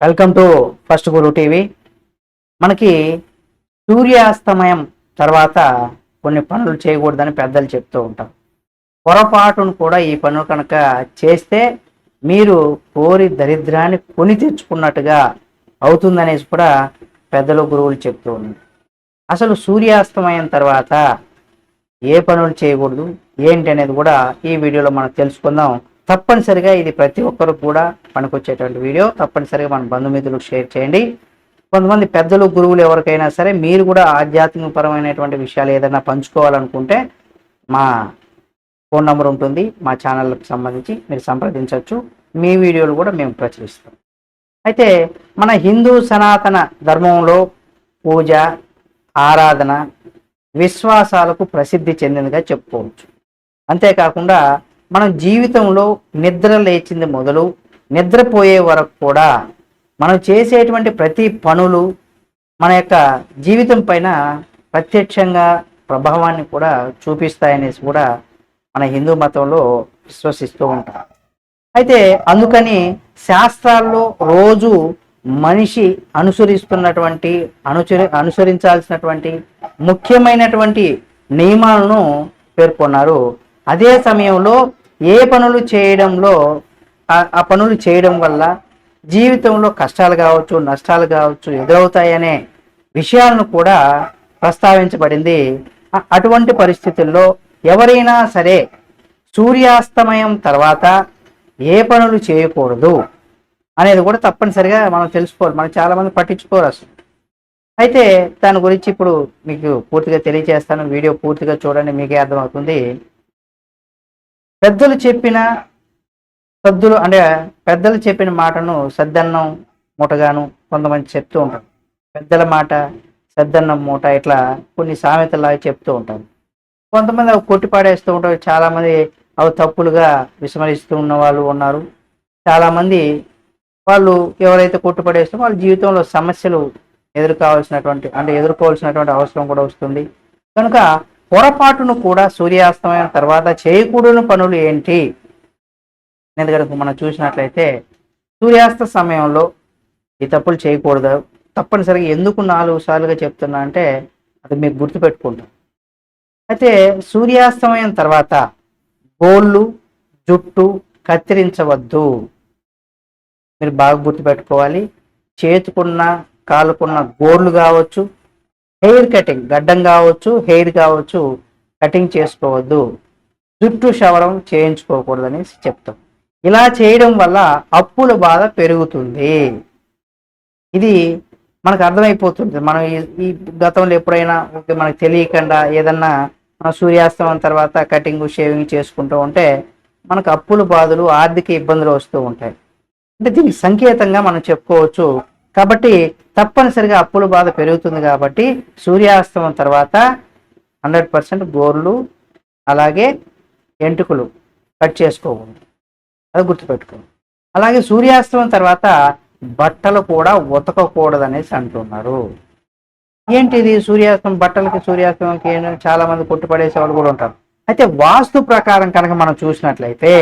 Welcome to first Guru TV. మనకి సూర్యాస్తమయం తర్వాత కొన్ని పనులు చేయకూడదని పెద్దలు చెప్తూ ఉంటారు పొరపాటును కూడా ఈ పనులు కనుక చేస్తే మీరు కోరి దరిద్రాన్ని కొని తెచ్చుకున్నట్టుగా అవుతుందనేసి కూడా పెద్దలు గురువులు చెప్తూ ఉన్నారు. అసలు సూర్యాస్తమయం తర్వాత ఏ పనులు చేయకూడదు ఏంటి అనేది కూడా ఈ వీడియోలో మనం తెలుసుకుందాం. తప్పనిసరిగా ఇది ప్రతి ఒక్కరు కూడా పనికొచ్చేటువంటి వీడియో. తప్పనిసరిగా మన బంధుమిత్రులకు షేర్ చేయండి. కొంతమంది పెద్దలు గురువులు ఎవరికైనా సరే మీరు కూడా ఆధ్యాత్మిక పరమైనటువంటి విషయాలు ఏదైనా పంచుకోవాలనుకుంటే మా ఫోన్ నంబర్ ఉంటుంది. మా ఛానళ్ళకు సంబంధించి మీరు సంప్రదించవచ్చు. మీ వీడియోలు కూడా మేము ప్రచురిస్తాం. అయితే మన హిందూ సనాతన ధర్మంలో పూజ ఆరాధన విశ్వాసాలకు ప్రసిద్ధి చెందినదిగా చెప్పుకోవచ్చు. అంతేకాకుండా మనం జీవితంలో నిద్ర లేచింది మొదలు నిద్రపోయే వరకు కూడా మనం చేసేటువంటి ప్రతి పనులు మన యొక్క జీవితం పైన ప్రత్యక్షంగా ప్రభావాన్ని కూడా చూపిస్తాయనేసి కూడా మన హిందూ మతంలో విశ్వసిస్తూ ఉంటాం. అయితే అందుకని శాస్త్రాల్లో రోజు మనిషి అనుసరిస్తున్నటువంటి అనుసరి అనుసరించాల్సినటువంటి ముఖ్యమైనటువంటి నియమాలను పేర్కొన్నారు. అదే సమయంలో ఏ పనులు చేయడంలో ఆ- పనులు చేయడం వల్ల జీవితంలో కష్టాలు కావచ్చు నష్టాలు కావచ్చు ఎదురవుతాయనే విషయాలను కూడా ప్రస్తావించబడింది. అటువంటి పరిస్థితుల్లో ఎవరైనా సరే సూర్యాస్తమయం తర్వాత ఏ పనులు చేయకూడదు అనేది కూడా తప్పనిసరిగా మనం తెలుసుకోవాలి. మనం చాలామంది పట్టించుకోరు అసలు. అయితే దాని గురించి ఇప్పుడు మీకు పూర్తిగా తెలియజేస్తాను. వీడియో పూర్తిగా చూడండి మీకే అర్థమవుతుంది. పెద్దలు చెప్పిన సద్దులు అంటే పెద్దలు చెప్పిన మాటను సద్దన్నం మూటగాను కొంతమంది చెప్తూ ఉంటారు. పెద్దల మాట సద్దన్నం మూట ఇట్లా కొన్ని సామెతలాగా చెప్తూ ఉంటారు. కొంతమంది అవి కొట్టిపాడేస్తూ ఉంటారు. చాలామంది అవి తప్పులుగా విస్మరిస్తూ ఉన్న వాళ్ళు ఉన్నారు. చాలామంది వాళ్ళు ఎవరైతే కొట్టుపడేస్తూ వాళ్ళ జీవితంలో సమస్యలు ఎదుర్కోవాల్సినటువంటి అంటే ఎదుర్కోవాల్సినటువంటి అవసరం కూడా వస్తుంది. కనుక పొరపాటును కూడా సూర్యాస్తమయం తర్వాత చేయకూడని పనులు ఏంటి? అనేది మనం చూసినట్లయితే సూర్యాస్త సమయంలో ఈ తప్పులు చేయకూడదు. తప్పనిసరిగా ఎందుకు నాలుగు సార్లుగా చెప్తున్నా అంటే అది మీకు గుర్తుపెట్టుకుంటాం అయితే సూర్యాస్తమయం తర్వాత గోళ్ళు జుట్టు కత్తిరించవద్దు. మీరు బాగా గుర్తుపెట్టుకోవాలి. చేతుకున్న కాలుకున్న గోళ్ళు కావచ్చు హెయిర్ కటింగ్ గడ్డం కావచ్చు హెయిర్ కావచ్చు కటింగ్ చేసుకోవద్దు. జుట్టు శవరం చేయించుకోకూడదని చెప్తాం. ఇలా చేయడం వల్ల అప్పుల బాధ పెరుగుతుంది. ఇది మనకు అర్థమైపోతుంది. మనం ఈ- గతంలో ఎప్పుడైనా ఓకే మనకు తెలియకుండా ఏదన్నా మన సూర్యాస్తమం తర్వాత కటింగ్ షేవింగ్ చేసుకుంటూ ఉంటే మనకు అప్పుల బాధలు ఆర్థిక ఇబ్బందులు వస్తూ ఉంటాయి. అంటే దీనికి సంకేతంగా మనం చెప్పుకోవచ్చు. కాబట్టి తప్పనిసరిగా అప్పుల బాధ పెరుగుతుంది కాబట్టి సూర్యాస్తమం తర్వాత హండ్రెడ్ పర్సెంట్ గోర్లు అలాగే ఎంటుకలు కట్ చేసుకోకూడదు. అది గుర్తుపెట్టుకోండి. అలాగే సూర్యాస్తమం తర్వాత బట్టలు కూడా ఉతకకూడదు అనేసి అంటున్నారు. ఏంటిది సూర్యాస్తమం? బట్టలకి సూర్యాస్తమంకి చాలామంది చాలా మంది కొట్టుపడేసే వాళ్ళు కూడా ఉంటారు. అయితే వాస్తు ప్రకారం కనుక మనం చూసినట్లయితే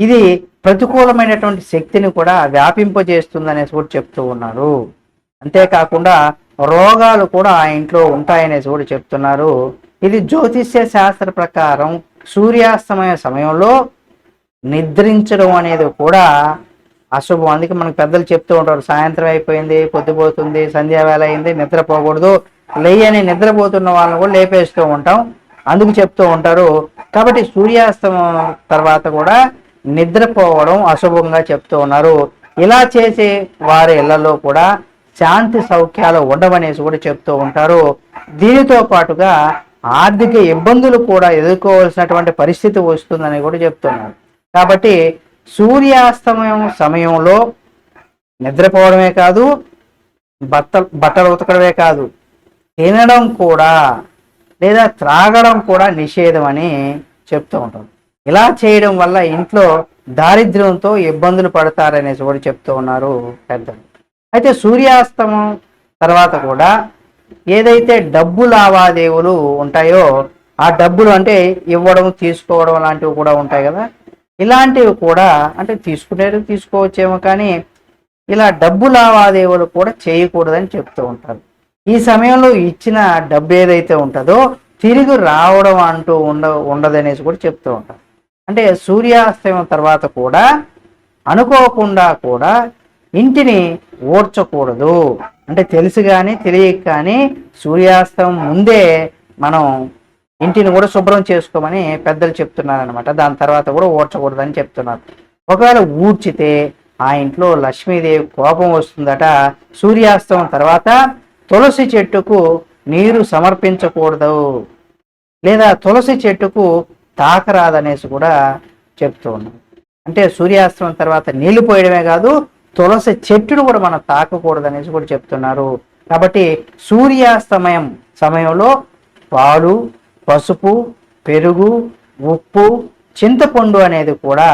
ఇది ప్రతికూలమైనటువంటి శక్తిని కూడా వ్యాపింపజేస్తుందనేసి కూడా చెప్తూ ఉన్నారు. అంతేకాకుండా రోగాలు కూడా ఆ ఇంట్లో ఉంటాయనేసి కూడా చెప్తున్నారు. ఇది జ్యోతిష్య శాస్త్ర ప్రకారం సూర్యాస్తమయ సమయంలో నిద్రించడం అనేది కూడా అశుభం. అందుకే మనకు పెద్దలు చెప్తూ ఉంటారు సాయంత్రం అయిపోయింది పొద్దుపోతుంది సంధ్యావేళ అయింది నిద్రపోకూడదు లేయని నిద్రపోతున్న వాళ్ళని కూడా లేపేస్తూ ఉంటాం. అందుకు చెప్తూ ఉంటారు. కాబట్టి సూర్యాస్తమం తర్వాత కూడా నిద్రపోవడం అశుభంగా చెప్తూ ఉన్నారు. ఇలా చేసే వారి ఇళ్ళలో కూడా శాంతి సౌఖ్యాలు ఉండవనేసి కూడా చెప్తూ ఉంటారు. దీనితో పాటుగా ఆర్థిక ఇబ్బందులు కూడా ఎదుర్కోవాల్సినటువంటి పరిస్థితి వస్తుందని కూడా చెప్తున్నారు. కాబట్టి సూర్యాస్తమయం సమయంలో నిద్రపోవడమే కాదు బట్టలు బట్టలు ఉతకడమే కాదు తినడం కూడా లేదా త్రాగడం కూడా నిషేధం అని చెప్తూ ఉంటాం ఇలా చేయడం వల్ల ఇంట్లో దారిద్ర్యంతో ఇబ్బందులు పడతారనేసి కూడా చెప్తూ ఉన్నారు పెద్దలు అయితే సూర్యాస్తమం తర్వాత కూడా ఏదైతే డబ్బు లావాదేవీలు ఉంటాయో ఆ డబ్బులు అంటే ఇవ్వడం తీసుకోవడం లాంటివి కూడా ఉంటాయి కదా. ఇలాంటివి కూడా అంటే తీసుకునేది తీసుకోవచ్చేమో కానీ ఇలా డబ్బు లావాదేవీలు కూడా చేయకూడదని చెప్తూ ఉంటారు. ఈ సమయంలో ఇచ్చిన డబ్బు ఏదైతే ఉంటుందో తిరిగి రావడం అంటూ ఉండ ఉండదనేసి కూడా చెప్తూ ఉంటారు. అంటే సూర్యాస్తమయం తర్వాత కూడా అనుకోకుండా కూడా ఇంటిని ఓడ్చకూడదు అంటే తెలుసు కానీ తెలియక కానీ సూర్యాస్తం ముందే మనం ఇంటిని కూడా శుభ్రం చేసుకోమని పెద్దలు చెప్తున్నారు అనమాట దాని తర్వాత కూడా ఓడ్చకూడదని చెప్తున్నారు. ఒకవేళ ఊడ్చితే ఆ ఇంట్లో లక్ష్మీదేవి కోపం వస్తుందట. సూర్యాస్తమం తర్వాత తులసి చెట్టుకు నీరు సమర్పించకూడదు. లేదా తులసి చెట్టుకు తాకరాదనేసి కూడా చెప్తూ ఉన్నాం. అంటే సూర్యాస్తమం తర్వాత నీళ్ళు పోయడమే కాదు తులసి చెట్టును కూడా మనం తాకకూడదు అనేసి కూడా చెప్తున్నారు. కాబట్టి సూర్యాస్తమయం సమయంలో పాలు పసుపు పెరుగు ఉప్పు చింతపండు అనేది కూడా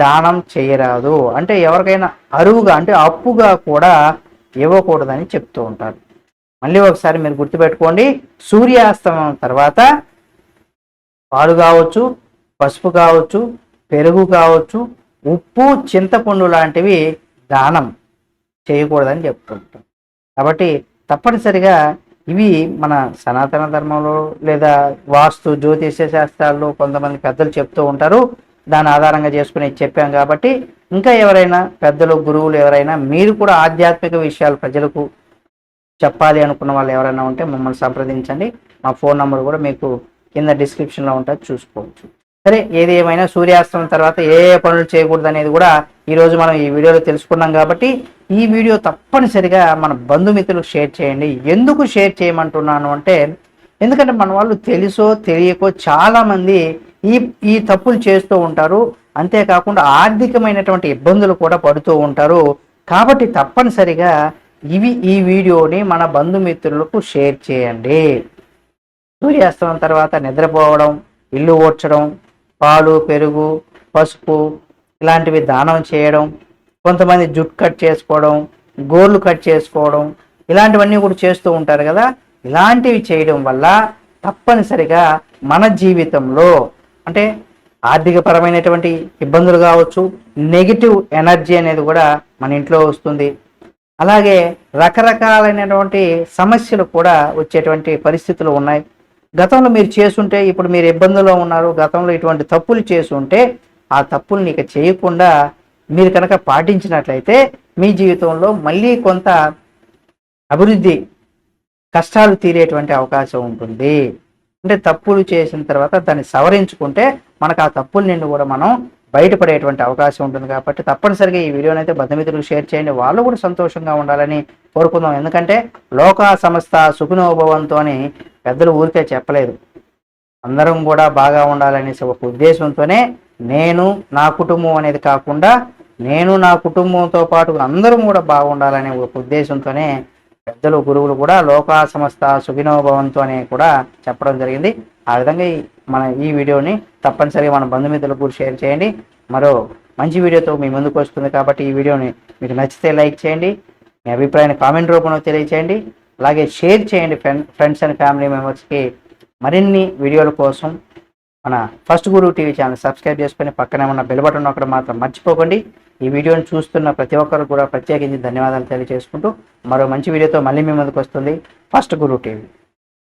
దానం చేయరాదు. అంటే ఎవరికైనా అరువుగా అంటే అప్పుగా కూడా ఇవ్వకూడదని చెప్తూ ఉంటారు. మళ్ళీ ఒకసారి మీరు గుర్తుపెట్టుకోండి సూర్యాస్తమయం తర్వాత పాలు కావచ్చు పసుపు కావచ్చు పెరుగు కావచ్చు ఉప్పు చింతపండు లాంటివి దానం చేయకూడదని చెప్తుంటాం కాబట్టి తప్పనిసరిగా ఇవి మన సనాతన ధర్మంలో లేదా వాస్తు జ్యోతిష్య శాస్త్రాల్లో కొంతమంది పెద్దలు చెప్తూ ఉంటారు. దాని ఆధారంగా చేసుకుని చెప్పాం కాబట్టి ఇంకా ఎవరైనా పెద్దలు గురువులు ఎవరైనా మీరు కూడా ఆధ్యాత్మిక విషయాలు ప్రజలకు చెప్పాలి అనుకున్న వాళ్ళు ఎవరైనా ఉంటే మమ్మల్ని సంప్రదించండి. మా ఫోన్ నెంబర్ కూడా మీకు కింద డిస్క్రిప్షన్లో ఉంటుంది చూసుకోవచ్చు. సరే ఏది ఏమైనా సూర్యాస్తమం తర్వాత ఏ ఏ పనులు చేయకూడదు అనేది కూడా ఈరోజు మనం ఈ వీడియోలో తెలుసుకున్నాం కాబట్టి ఈ వీడియో తప్పనిసరిగా మన బంధుమిత్రులకు షేర్ చేయండి. ఎందుకు షేర్ చేయమంటున్నాను అంటే ఎందుకంటే మన వాళ్ళు తెలుసో తెలియకో చాలామంది ఈ ఈ తప్పులు చేస్తూ ఉంటారు. అంతేకాకుండా ఆర్థికమైనటువంటి ఇబ్బందులు కూడా పడుతూ ఉంటారు. కాబట్టి తప్పనిసరిగా ఇవి ఈ వీడియోని మన బంధుమిత్రులకు షేర్ చేయండి. సూర్యాస్తమం తర్వాత నిద్రపోవడం ఇల్లు ఓడ్చడం పాలు పెరుగు పసుపు ఇలాంటివి దానం చేయడం కొంతమంది జుట్టు కట్ చేసుకోవడం గోర్లు కట్ చేసుకోవడం ఇలాంటివన్నీ కూడా చేస్తూ ఉంటారు కదా. ఇలాంటివి చేయడం వల్ల తప్పనిసరిగా మన జీవితంలో అంటే ఆర్థికపరమైనటువంటి ఇబ్బందులు కావచ్చు నెగిటివ్ ఎనర్జీ అనేది కూడా మన ఇంట్లో వస్తుంది. అలాగే రకరకాలైనటువంటి సమస్యలు కూడా వచ్చేటువంటి పరిస్థితులు ఉన్నాయి. గతంలో మీరు చేసుంటే ఇప్పుడు మీరు ఇబ్బందుల్లో ఉన్నారు గతంలో ఇటువంటి తప్పులు చేసుంటే ఆ తప్పుల్ని ఇక చేయకుండా మీరు కనుక పాటించినట్లయితే మీ జీవితంలో మళ్ళీ కొంత అభివృద్ధి కష్టాలు తీరేటువంటి అవకాశం ఉంటుంది. అంటే తప్పులు చేసిన తర్వాత దాన్ని సవరించుకుంటే మనకు ఆ తప్పుల నుండి కూడా మనం బయటపడేటువంటి అవకాశం ఉంటుంది. కాబట్టి తప్పనిసరిగా ఈ వీడియోని అయితే బంధుమిత్రులకు షేర్ చేయండి. వాళ్ళు కూడా సంతోషంగా ఉండాలని కోరుకుందాం. ఎందుకంటే లోకా సంస్థ సుఖినోభవంతో అని పెద్దలు ఊరికే చెప్పలేదు. అందరం కూడా బాగా ఉండాలనేసి ఒక ఉద్దేశంతోనే నేను నా కుటుంబం అనేది కాకుండా నేను నా కుటుంబంతో పాటు అందరం కూడా బాగుండాలనే ఒక ఉద్దేశంతోనే పెద్దలు గురువులు కూడా లోకా సంస్థ సుఖినోభవంతో అని కూడా చెప్పడం జరిగింది. ఆ విధంగా మన ఈ వీడియోని తప్పనిసరిగా మన బంధుమిత్రులకు కూడా షేర్ చేయండి. మరో మంచి వీడియోతో మీ ముందుకు వస్తుంది కాబట్టి ఈ వీడియోని మీకు నచ్చితే లైక్ చేయండి. మీ అభిప్రాయాన్ని కామెంట్ రూపంలో తెలియచేయండి. అలాగే షేర్ చేయండి ఫ్రెండ్ ఫ్రెండ్స్ అండ్ ఫ్యామిలీ మెంబర్స్కి మరిన్ని వీడియోల కోసం మన first Guru TV channel subscribe చేసుకొని పక్కనే ఉన్న బెల్ బటన్ ఒకటి మాత్రం మర్చిపోకండి. ఈ వీడియోని చూస్తున్న ప్రతి ఒక్కరు కూడా ప్రత్యేకించి ధన్యవాదాలు తెలియజేసుకుంటూ మరో మంచి వీడియోతో మళ్ళీ మీ ముందుకు వస్తుంది ఫస్ట్ గురు టీవీ.